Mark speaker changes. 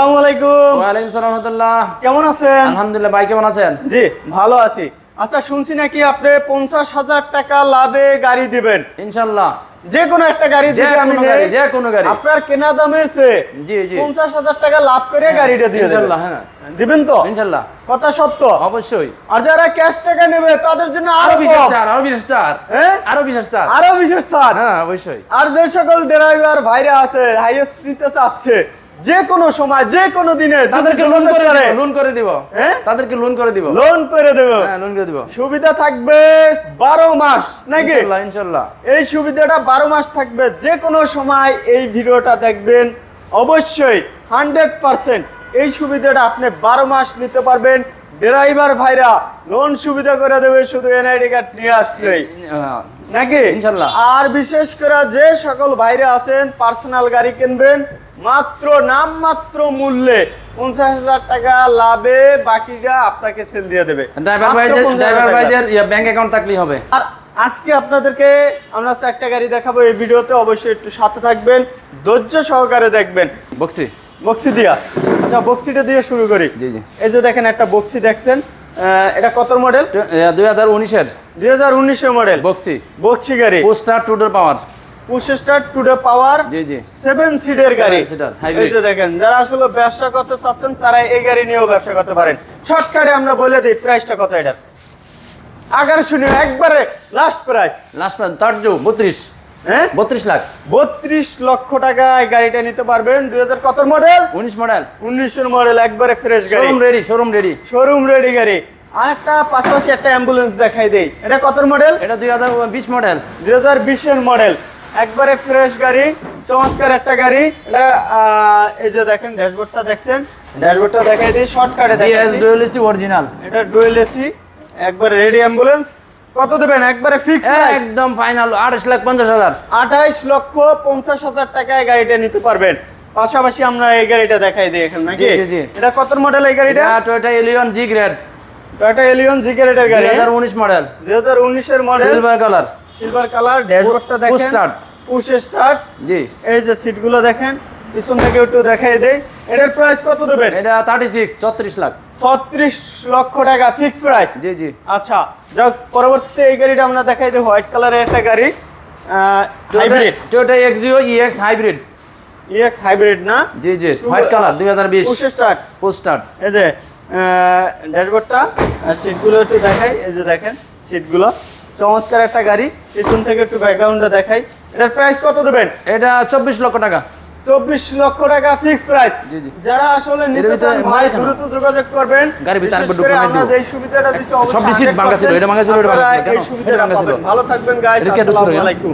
Speaker 1: আসসালামু আলাইকুম।
Speaker 2: ওয়ালাইকুম সালাম রহমতুল্লাহ।
Speaker 1: কেমন আছেন?
Speaker 2: আলহামদুলিল্লাহ ভাই কেমন আছেন?
Speaker 1: জি ভালো আছি। আচ্ছা শুনছি নাকি আপনি পঞ্চাশ হাজার টাকা লাভে গাড়ি দিবেন?
Speaker 2: ইনশাল্লাহ।
Speaker 1: যে কোনো একটা গাড়ি যদি আমি নেই
Speaker 2: যে কোনো গাড়ি।
Speaker 1: আপনার কেনা দামের চেয়ে
Speaker 2: জি জি।
Speaker 1: পঞ্চাশ হাজার টাকা লাভ করে গাড়িটা দিয়ে
Speaker 2: ইনশাল্লাহ হ্যাঁ।
Speaker 1: দিবেন তো?
Speaker 2: ইনশাল্লাহ।
Speaker 1: কথা সত্য?
Speaker 2: অবশ্যই।
Speaker 1: আর যারা ক্যাশ টাকা নেবে তাদের জন্য আরও
Speaker 2: বিশেষ। চার আরও বিশেষ চার।
Speaker 1: হ্যাঁ?
Speaker 2: আরও বিশেষ চার।
Speaker 1: আরও বিশেষ ছাড়
Speaker 2: হ্যাঁ অবশ্যই।
Speaker 1: আর যে সকল ড্রাইভার ভাইরা আছে হাইয়েস্ট নিতে চাচ্ছে যে কোনো সময় যে কোনো দিনে
Speaker 2: তাদেরকে লোন করে দিব লোন করে দিব।
Speaker 1: হ্যাঁ?
Speaker 2: তাদেরকে লোন করে দিব।
Speaker 1: লোন করে দেব।
Speaker 2: হ্যাঁ লোন করে দিব।
Speaker 1: সুবিধা থাকবে বারো মাস নাকি?
Speaker 2: ইনশাআল্লাহ ইনশাল্লাহ।
Speaker 1: এই সুবিধাটা বারো মাস থাকবে। যে কোনো সময় এই ভিডিওটা দেখবেন অবশ্যই হান্ড্রেড পার্সেন্ট এই সুবিধাটা আপনি বারো মাস নিতে পারবেন। ড্রাইভার ভাইরা লোন সুবিধা করে দেবে শুধু এনআইডি কার্ড নিয়ে আসলেই। নাকি? আর বিশেষ করে যে সকল ভাইরা আছেন পার্সোনাল গাড়ি কিনবেন মাত্র নামমাত্র মূল্যে পঞ্চাশ হাজার টাকা লাভে বাকিটা আপনাকে সেল দিয়ে দেবে।
Speaker 2: ড্রাইভার ভাইদের
Speaker 1: 50,000
Speaker 2: ড্রাইভার। ভাইদের ব্যাংক অ্যাকাউন্ট থাকলেই হবে।
Speaker 1: আর আজকে আপনাদেরকে আমরা চারটা গাড়ি দেখাবো এই ভিডিওতে অবশ্যই একটু সাথে থাকবেন ধৈর্য সহকারে দেখবেন।
Speaker 2: বক্সি।
Speaker 1: বক্সি দিয়া। আচ্ছা বক্সিটা দিয়ে শুরু করি।
Speaker 2: জি, জি।
Speaker 1: এই যে দেখেন একটা বক্সি দেখছেন এটা কত মডেল
Speaker 2: দুই হাজার উনিশের।
Speaker 1: দুই হাজার উনিশের মডেল
Speaker 2: বক্সি।
Speaker 1: বক্সি গাড়ি।
Speaker 2: পোস্টার টুডোর পাওয়ার।
Speaker 1: পুশ স্টার টুডে পাওয়ার।
Speaker 2: জি জি।
Speaker 1: সেভেন সিটের গাড়ি। এই যে দেখেন যারা আসলে ব্যবসা করতে চাচ্ছেন তারা এই গাড়ি নিয়েও ব্যবসা করতে পারেন। শর্টকাটে আমরা বলে দিই প্রাইসটা কত এটা আকর্ষণীয় একবারে লাস্ট প্রাইস
Speaker 2: লাস্ট তার জো বত্রিশ।
Speaker 1: হ্যাঁ?
Speaker 2: বত্রিশ লাখ।
Speaker 1: বত্রিশ লক্ষ টাকা এই গাড়িটা নিতে পারবেন। দুই হাজার কত মডেল
Speaker 2: উনিশ মডেল
Speaker 1: উনিশের মডেল একবারে ফ্রেশ গাড়ি।
Speaker 2: Showroom ready showroom ready
Speaker 1: showroom ready গাড়ি। আর একটা পাশাপাশি একটা অ্যাম্বুলেন্স দেখাই দেই। এটা কত মডেল
Speaker 2: এটা দুই হাজার বিশ মডেল
Speaker 1: দুই হাজার বিশের মডেল একবারে ফ্রেশ গাড়ি চমৎকার একটা গাড়ি। এটা এই যে দেখেন ড্যাশবোর্ডটা দেখছেন? ড্যাশবোর্ডটা দেখাই দিই শর্টকাটে
Speaker 2: ডিএস
Speaker 1: দেখাচ্ছি।
Speaker 2: ডুয়েলিসি অরিজিনাল
Speaker 1: এটা ডুয়েল এসি একবারে রেডি অ্যাম্বুলেন্স কত দেবেন? একবারে ফিক্স
Speaker 2: একদম ফাইনাল আঠাশ লাখ পঞ্চাশ হাজার।
Speaker 1: আঠাইশ লক্ষ পঞ্চাশ হাজার টাকায় গাড়িটা নিতে পারবেন। পাশাপাশি আমরা এই গাড়িটা দেখাই দিই এখন নাকি?
Speaker 2: জি, জি, জি।
Speaker 1: এটা কত মডেল এই গাড়িটা?
Speaker 2: Toyota Allion G grade
Speaker 1: Toyota Allion জিগারেটের
Speaker 2: দুই
Speaker 1: গাড়ি।
Speaker 2: হাজার উনিশ মডেল
Speaker 1: দুই হাজার উনিশের model
Speaker 2: silver colour
Speaker 1: silver colour ড্যাশবোর্ডটা দেখেন।
Speaker 2: start।
Speaker 1: পুশ স্টার্ট
Speaker 2: জি।
Speaker 1: এই যে সিটগুলো দেখেন পিছন থেকে একটু দেখাই দেই। এটার প্রাইস কত দেবেন?
Speaker 2: এটা থার্টি সিক্স ছত্রিশ লাখ।
Speaker 1: ছত্রিশ লক্ষ টাকা ফিক্স প্রাইস
Speaker 2: জি জি।
Speaker 1: আচ্ছা যাক পরবর্তীতে এই গাড়িটা আমরা দেখাই দিই হোয়াইট কালারের একটা গাড়ি। Hybrid
Speaker 2: Toyota Axio EX hybrid
Speaker 1: EX hybrid না?
Speaker 2: জি জি হোয়াইট কালার দুই হাজার বিশ।
Speaker 1: পুশ স্টার্ট এই যে ড্যাশবোর্ডটা সিটগুলো একটু দেখাই এই যে দেখেন সিটগুলো চমৎকার একটা গাড়ি পিছন থেকে একটু ব্যাকগ্রাউন্ডটা দেখাই। এটার প্রাইস কত দেবেন?
Speaker 2: এটা চব্বিশ লক্ষ টাকা।
Speaker 1: চব্বিশ লক্ষ টাকা ফিক্স প্রাইস। যারা আসলে নিতে চান ভাই দ্রুত যোগাযোগ করবেন।
Speaker 2: গাড়ি ভিতরে আরেকবার
Speaker 1: করে আমরা যেই সুবিধাটা
Speaker 2: সব ভাঙা ছিল, এটা ভাঙা ছিল, এটা ভাঙা ছিল।
Speaker 1: পাবেন ভালো থাকবেন গাইস আসসালামু আলাইকুম।